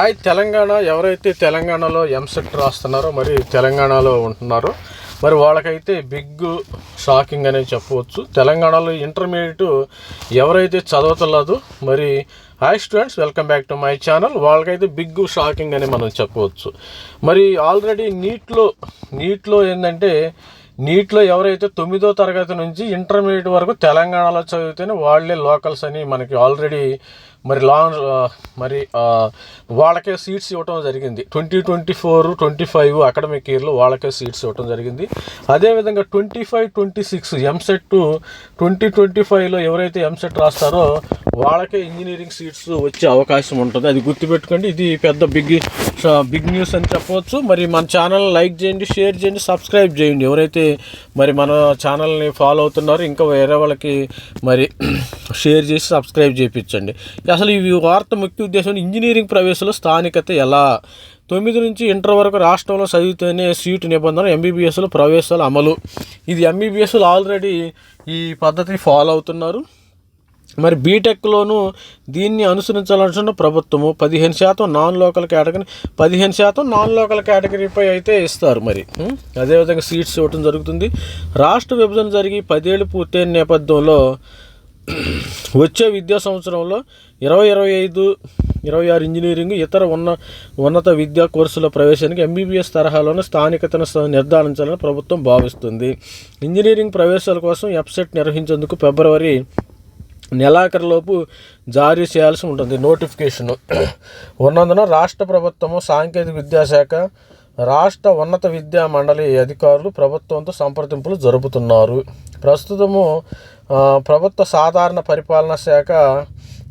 Hi Telangana. ఎవరైతే తెలంగాణలో ఎంసెట్ రాస్తున్నారో మరి తెలంగాణలో ఉంటున్నారో మరి వాళ్ళకైతే బిగ్ షాకింగ్ అనేది చెప్పవచ్చు. తెలంగాణలో ఇంటర్మీడియట్ ఎవరైతే చదవతలేదో మరి hi students welcome back to my channel. వాళ్ళకైతే బిగ్ షాకింగ్ అని మనం చెప్పవచ్చు. మరి ఆల్రెడీ నీట్లో నీట్లో ఏంటంటే నీట్లో ఎవరైతే తొమ్మిదో తరగతి నుంచి ఇంటర్మీడియట్ వరకు తెలంగాణలో చదివితేనే వాళ్ళే లోకల్స్ అని మనకి ఆల్రెడీ మరి లాంగ్ మరి వాళ్ళకే సీట్స్ ఇవ్వటం జరిగింది. Twenty twenty four twenty five academic ఇయర్లో వాళ్ళకే సీట్స్ ఇవ్వటం జరిగింది. అదేవిధంగా twenty five twenty six EAMCET twenty twenty ఫైవ్లో ఎవరైతే ఎంసెట్ రాస్తారో వాళ్ళకే ఇంజనీరింగ్ సీట్స్ వచ్చే అవకాశం ఉంటుంది. అది గుర్తుపెట్టుకోండి. ఇది పెద్ద బిగ్ బిగ్ న్యూస్ అని చెప్పవచ్చు. మరి మన ఛానల్ లైక్ చేయండి షేర్ చేయండి సబ్స్క్రైబ్ చేయండి. ఎవరైతే మరి మన ఛానల్ని ఫాలో అవుతున్నారో ఇంకా వేరే వాళ్ళకి మరి షేర్ చేసి సబ్స్క్రైబ్ చేయించండి. అసలు ఈ వార్త ముఖ్య ఉద్దేశం ఇంజనీరింగ్ ప్రవేశంలో స్థానికత ఎలా? తొమ్మిది నుంచి ఇంటర్ వరకు రాష్ట్రంలో చదివితేనే సీటు నిబంధన ఎంబీబీఎస్లో ప్రవేశాలు అమలు. ఇది ఎంబీబీఎస్లు ఆల్రెడీ ఈ పద్ధతిని ఫాలో అవుతున్నారు. మరి బీటెక్లోనూ దీన్ని అనుసరించాలనుకున్న ప్రభుత్వము పదిహేను శాతం నాన్ లోకల్ కేటగిరీ పదిహేను శాతం నాన్ లోకల్ కేటగిరీపై అయితే ఇస్తారు మరి. అదేవిధంగా సీట్స్ ఇవ్వటం జరుగుతుంది. రాష్ట్ర విభజన జరిగి పదేళ్ళు పూర్తయిన నేపథ్యంలో వచ్చే విద్యా సంవత్సరంలో ఇరవై ఇరవై ఐదు ఇరవై ఆరు ఇంజనీరింగ్ ఇతర ఉన్న ఉన్నత విద్యా కోర్సుల ప్రవేశానికి ఎంబీబీఎస్ తరహాలోనే స్థానికతను నిర్ధారించాలని ప్రభుత్వం భావిస్తుంది. ఇంజనీరింగ్ ప్రవేశాల కోసం వెబ్సైట్ నిర్వహించేందుకు ఫిబ్రవరి నెలాఖరులోపు జారీ చేయాల్సి ఉంటుంది నోటిఫికేషన్. ఉన్నందున రాష్ట్ర ప్రభుత్వము సాంకేతిక విద్యాశాఖ రాష్ట్ర ఉన్నత విద్యా మండలి అధికారులు ప్రభుత్వంతో సంప్రదింపులు జరుపుతున్నారు. ప్రస్తుతము ప్రభుత్వ సాధారణ పరిపాలనా శాఖ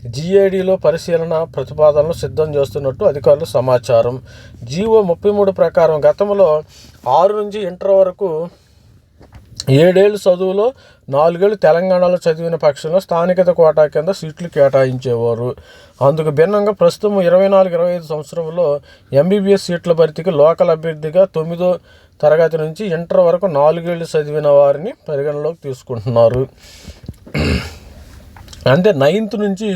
జిఏడిలో పరిశీలన ప్రతిపాదనలు సిద్ధం చేస్తున్నట్టు అధికారులు సమాచారం. జీవో ముప్పై మూడు ప్రకారం గతంలో ఆరు నుంచి ఇంటర్ వరకు ఏడేళ్ళు చదువులో నాలుగేళ్ళు తెలంగాణలో చదివిన పక్షంలో స్థానికత కోటా కింద సీట్లు కేటాయించేవారు. అందుకు భిన్నంగా ప్రస్తుతం ఇరవై నాలుగు ఇరవై ఐదు సంవత్సరంలో ఎంబీబీఎస్ సీట్ల భర్తీకి లోకల్ అభ్యర్థిగా తొమ్మిదో తరగతి నుంచి ఇంటర్ వరకు నాలుగేళ్ళు చదివిన వారిని పరిగణలోకి తీసుకుంటున్నారు. అంటే నైన్త్ నుంచి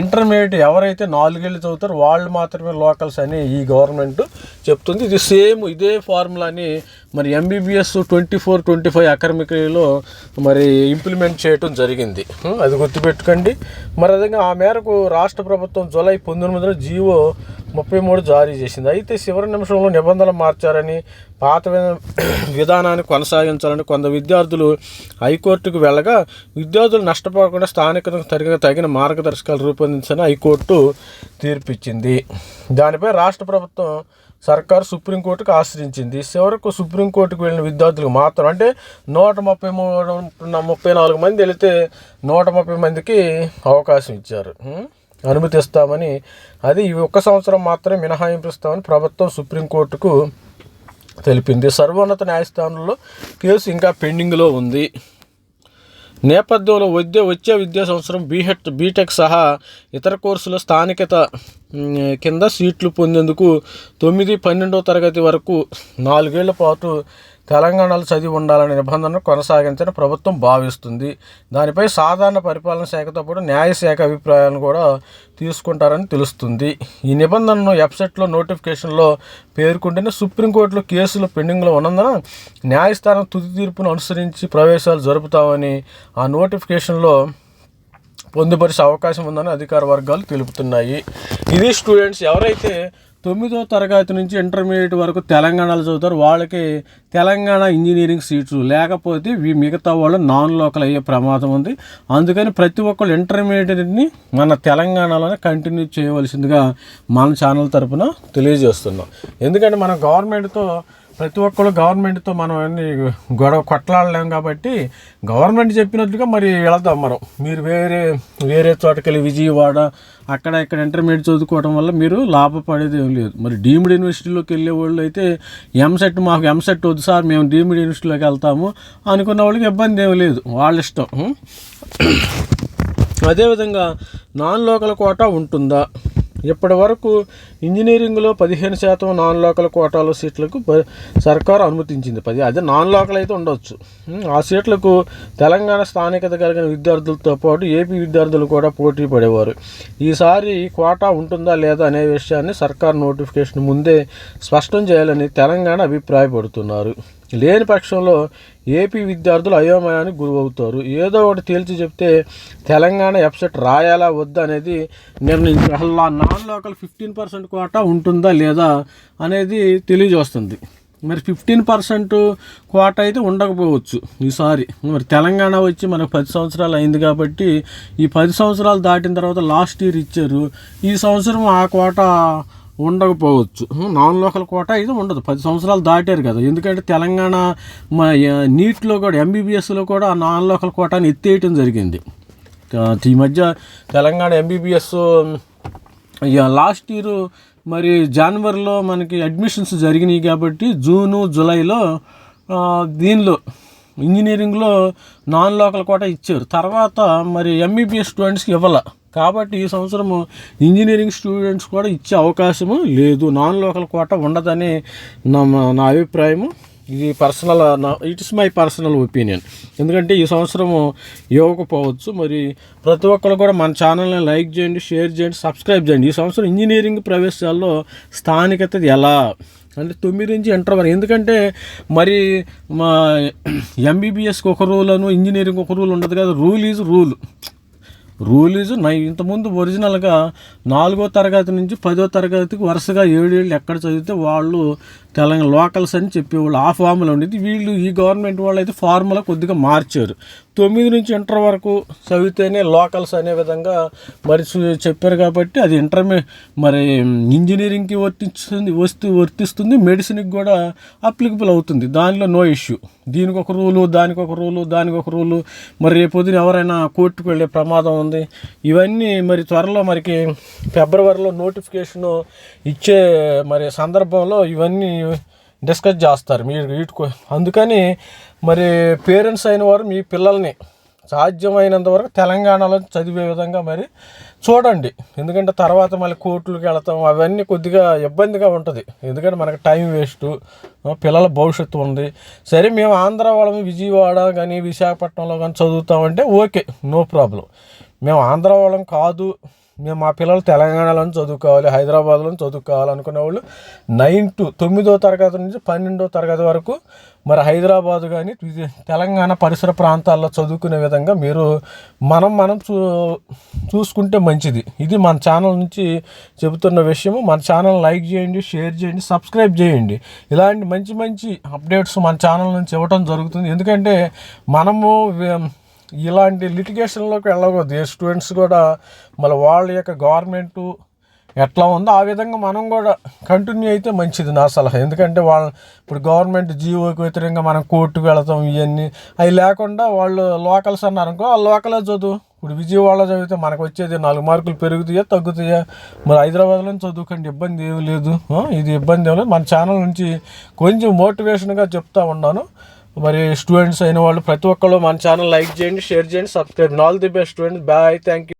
ఇంటర్మీడియట్ ఎవరైతే నాలుగేళ్ళు చదువుతారో వాళ్ళు మాత్రమే లోకల్స్ అని ఈ గవర్నమెంట్ చెప్తుంది. ఇది సేమ్ ఇదే ఫార్ములాని మరి MBBS twenty four twenty five అకాడమిక్లో మరి ఇంప్లిమెంట్ చేయటం జరిగింది. అది గుర్తుపెట్టుకోండి. మరి అదే ఆ మేరకు రాష్ట్ర ప్రభుత్వం జూలై పంతొమ్మిదిన జీవో ముప్పై మూడు జారీ చేసింది. అయితే చివరి నిమిషంలో నిబంధనలు మార్చారని పాత విధానాన్ని కొనసాగించాలని కొంత విద్యార్థులు హైకోర్టుకు వెళ్ళగా విద్యార్థులు నష్టపోకుండా స్థానికతకు తగిన తగిన మార్గదర్శకాలు రూపొందించని హైకోర్టు తీర్పిచ్చింది. దానిపై రాష్ట్ర ప్రభుత్వం సర్కారు సుప్రీంకోర్టుకు ఆశ్రయించింది. చివరకు సుప్రీంకోర్టుకు వెళ్ళిన విద్యార్థులకు మాత్రం అంటే నూట ముప్పై మూడు ముప్పై నాలుగు మంది వెళితే నూట ముప్పై మందికి అవకాశం ఇచ్చారు. అనుమతిస్తామని. అది ఈ ఒక్క సంవత్సరం మాత్రమే మినహాయింపు ఇస్తామని ప్రభుత్వం సుప్రీంకోర్టుకు తెలిపింది. సర్వోన్నత న్యాయస్థానంలో కేసు ఇంకా పెండింగ్లో ఉంది. నేపథ్యంలో వద్య వచ్చే విద్యా సంవత్సరం బీహెట్ బీటెక్ సహా ఇతర కోర్సుల స్థానికత కింద సీట్లు పొందేందుకు తొమ్మిది పన్నెండవ తరగతి వరకు నాలుగేళ్ళ పాటు తెలంగాణలో చదివి ఉండాలనే నిబంధనను కొనసాగించని ప్రభుత్వం భావిస్తుంది. దానిపై సాధారణ పరిపాలన శాఖతో పాటు న్యాయశాఖ అభిప్రాయాలను కూడా తీసుకుంటారని తెలుస్తుంది. ఈ నిబంధనను వెబ్సైట్లో నోటిఫికేషన్లో పేర్కొంటేనే సుప్రీంకోర్టులో కేసులు పెండింగ్లో ఉన్నందున న్యాయస్థానం తుది తీర్పును అనుసరించి ప్రవేశాలు జరుపుతామని ఆ నోటిఫికేషన్లో పొందుపరిచే అవకాశం ఉందని అధికార వర్గాలు తెలుపుతున్నాయి. ఇది స్టూడెంట్స్ ఎవరైతే తొమ్మిదో తరగతి నుంచి ఇంటర్మీడియట్ వరకు తెలంగాణలో చదువుతారు. వాళ్ళకి తెలంగాణ ఇంజనీరింగ్ సీట్స్ లేకపోతే మిగతా వాళ్ళు నాన్ లోకల్ అయ్యే ప్రమాదం ఉంది. అందుకని ప్రతి ఒక్కళ్ళు ఇంటర్మీడియట్ని మన తెలంగాణలోనే కంటిన్యూ చేయవలసిందిగా మన ఛానల్ తరపున తెలియజేస్తున్నాం. ఎందుకంటే మన గవర్నమెంట్తో ప్రతి ఒక్కళ్ళు గవర్నమెంట్తో మనం అన్ని గొడవ కొట్లాడలేం కాబట్టి గవర్నమెంట్ చెప్పినట్టుగా మరి వెళదాం మనం. మీరు వేరే వేరే చోటకెళ్ళి విజయవాడ అక్కడ ఇక్కడ ఇంటర్మీడియట్ చదువుకోవడం వల్ల మీరు లాభపడేది ఏం లేదు. మరి డీమ్డ్ యూనివర్సిటీలోకి వెళ్ళే వాళ్ళు అయితే ఎంసెట్ మాకు ఎంసెట్ వద్దు సార్ మేము డీమ్డ్ యూనివర్సిటీలోకి వెళ్తాము అనుకున్న వాళ్ళకి ఇబ్బంది ఏం లేదు. వాళ్ళ ఇష్టం. అదేవిధంగా నాన్ లోకల్ కోటా ఉంటుందా? ఇప్పటి వరకు ఇంజనీరింగ్లో పదిహేను శాతం నాన్ లోకల్ కోటాలో సీట్లకు ప- సర్కారు అనుమతించింది. పది అదే నాన్ లోకల్ అయితే ఉండొచ్చు. ఆ సీట్లకు తెలంగాణ స్థానికత కలిగిన విద్యార్థులతో పాటు ఏపీ విద్యార్థులు కూడా పోటీ పడేవారు. ఈసారి కోటా ఉంటుందా లేదా అనే విషయాన్ని సర్కార్ నోటిఫికేషన్ ముందే స్పష్టం చేయాలని తెలంగాణ అభిప్రాయపడుతున్నారు. లేని పక్షంలో ఏపీ విద్యార్థులు అయోమయానికి గురవుతారు. ఏదో ఒకటి తేల్చి చెప్తే తెలంగాణ ఎప్సెట్ రాయాలా వద్దా అనేది నిర్ణయించారు. అసలు non local fifteen percent quota ఉంటుందా లేదా అనేది తెలియజేస్తుంది. మరి ఫిఫ్టీన్ పర్సెంట్ కోట అయితే ఉండకపోవచ్చు ఈసారి. మరి తెలంగాణ వచ్చి మనకు పది సంవత్సరాలు అయింది కాబట్టి ఈ పది సంవత్సరాలు దాటిన తర్వాత లాస్ట్ ఇయర్ ఇచ్చారు. ఈ సంవత్సరం ఆ కోట ఉండకపోవచ్చు. నాన్ లోకల్ కోట ఇది ఉండదు. పది సంవత్సరాలు దాటారు కదా. ఎందుకంటే తెలంగాణ మా నీట్లో కూడా ఎంబీబీఎస్లో కూడా నాన్ లోకల్ కోటాని ఎత్తేయటం జరిగింది. ఈ మధ్య తెలంగాణ ఎంబీబీఎస్ లాస్ట్ ఇయర్ మరి జనవరిలో మనకి అడ్మిషన్స్ జరిగినాయి కాబట్టి జూను జూలైలో దీనిలో ఇంజనీరింగ్లో నాన్ లోకల్ కోట ఇచ్చారు. తర్వాత మరి ఎంబీబీఎస్ స్టూడెంట్స్కి ఇవ్వాల. కాబట్టి ఈ సంవత్సరము ఇంజనీరింగ్ స్టూడెంట్స్ కూడా ఇచ్చే అవకాశము లేదు. నాన్ లోకల్ కోట ఉండదని నా నా అభిప్రాయము. ఇది పర్సనల్ నా it is my personal opinion ఎందుకంటే ఈ సంవత్సరము ఇవ్వకపోవచ్చు. మరి ప్రతి ఒక్కరు కూడా మన ఛానల్ని లైక్ చేయండి షేర్ చేయండి సబ్స్క్రైబ్ చేయండి. ఈ సంవత్సరం ఇంజనీరింగ్ ప్రవేశాల్లో స్థానికత ఎలా? అంటే తొమ్మిది నుంచి ఇంటర్ వరకు. ఎందుకంటే మరి మా ఎంబీబీఎస్కి ఒక రూల్ అను ఇంజనీరింగ్ ఒక రూల్ ఉండదు కదా. Rule is rule rule is నై ఇంతకుముందు ఒరిజినల్గా నాలుగో తరగతి నుంచి పదో తరగతికి వరుసగా ఏడేళ్ళు ఎక్కడ చదివితే వాళ్ళు తెలంగాణ లోకల్స్ అని చెప్పేవాళ్ళు. ఆ ఫార్ములా ఉండేది. వీళ్ళు ఈ గవర్నమెంట్ వాళ్ళు అయితే ఫార్ములా కొద్దిగా మార్చారు. తొమ్మిది నుంచి ఇంటర్ వరకు చదివితేనే లోకల్స్ అనే విధంగా మరి చెప్పారు కాబట్టి అది ఇంటర్మీ మరి ఇంజనీరింగ్కి వర్తిస్తుంది వస్తు వర్తిస్తుంది. మెడిసిన్కి కూడా అప్లికబుల్ అవుతుంది. దానిలో నో ఇష్యూ. దీనికి ఒక రూలు దానికి ఒక రూలు దానికి ఒక రూలు. మరి రేపు ఎవరైనా కోర్టుకు వెళ్ళే ప్రమాదం ఉంది. ఇవన్నీ మరి త్వరలో మరికి ఫిబ్రవరిలో నోటిఫికేషన్ ఇచ్చే మరి సందర్భంలో ఇవన్నీ డిస్కస్ చేస్తారు. మీరు వీటికి అందుకని మరి పేరెంట్స్ అయిన వారు మీ పిల్లల్ని సాధ్యమైనంత వరకు తెలంగాణలో చదివే విధంగా మరి చూడండి. ఎందుకంటే తర్వాత మళ్ళీ కోర్టులకు వెళతాం అవన్నీ కొద్దిగా ఇబ్బందిగా ఉంటుంది. ఎందుకంటే మనకి టైం వేస్ట్ పిల్లల భవిష్యత్తు ఉంది. సరే మేము ఆంధ్ర వాళ్ళం విజయవాడ కానీ విశాఖపట్నంలో కానీ చదువుతామంటే ఓకే నో ప్రాబ్లం. మేము ఆంధ్ర వాళ్ళం కాదు. మేము మా పిల్లలు తెలంగాణలోని చదువుకోవాలి హైదరాబాద్లో చదువుకోవాలి అనుకునే వాళ్ళు నైన్ టు తొమ్మిదో తరగతి నుంచి పన్నెండో తరగతి వరకు మరి హైదరాబాద్ కానీ తెలంగాణ పరిసర ప్రాంతాల్లో చదువుకునే విధంగా మీరు మనం మనం చూ చూసుకుంటే మంచిది. ఇది మన ఛానల్ నుంచి చెబుతున్న విషయము. మన ఛానల్ లైక్ చేయండి షేర్ చేయండి సబ్స్క్రైబ్ చేయండి. ఇలాంటి మంచి మంచి అప్డేట్స్ మన ఛానల్ నుంచి ఇవ్వటం జరుగుతుంది. ఎందుకంటే మనము ఇలాంటి లిటిగేషన్లోకి వెళ్ళకూడదు. ఏ స్టూడెంట్స్ కూడా మళ్ళీ వాళ్ళ యొక్క గవర్నమెంటు ఎట్లా ఉందో ఆ విధంగా మనం కూడా కంటిన్యూ అయితే మంచిది నా సలహా. ఎందుకంటే వాళ్ళ ఇప్పుడు గవర్నమెంట్ జీవోకి వ్యతిరేకంగా మనం కోర్టుకు వెళతాం ఇవన్నీ. అవి లేకుండా వాళ్ళు లోకల్స్ అన్నారనుకో ఆ లోకలే చదువు. ఇప్పుడు విజయవాడలో చదివితే మనకు వచ్చేది నాలుగు మార్కులు పెరుగుతాయా తగ్గుతాయా? మరి హైదరాబాద్లో చదువుకండి ఇబ్బంది ఏమి లేదు. ఇది ఇబ్బంది ఏమి లేదు. మన ఛానల్ నుంచి కొంచెం మోటివేషన్గా చెప్తా ఉన్నాను. మరి స్టూడెంట్స్ అయిన వాళ్ళు ప్రతి ఒక్కళ్ళు మన ఛానల్ లైక్ చేయండి షేర్ చేయండి subscribe all the best students bye thank you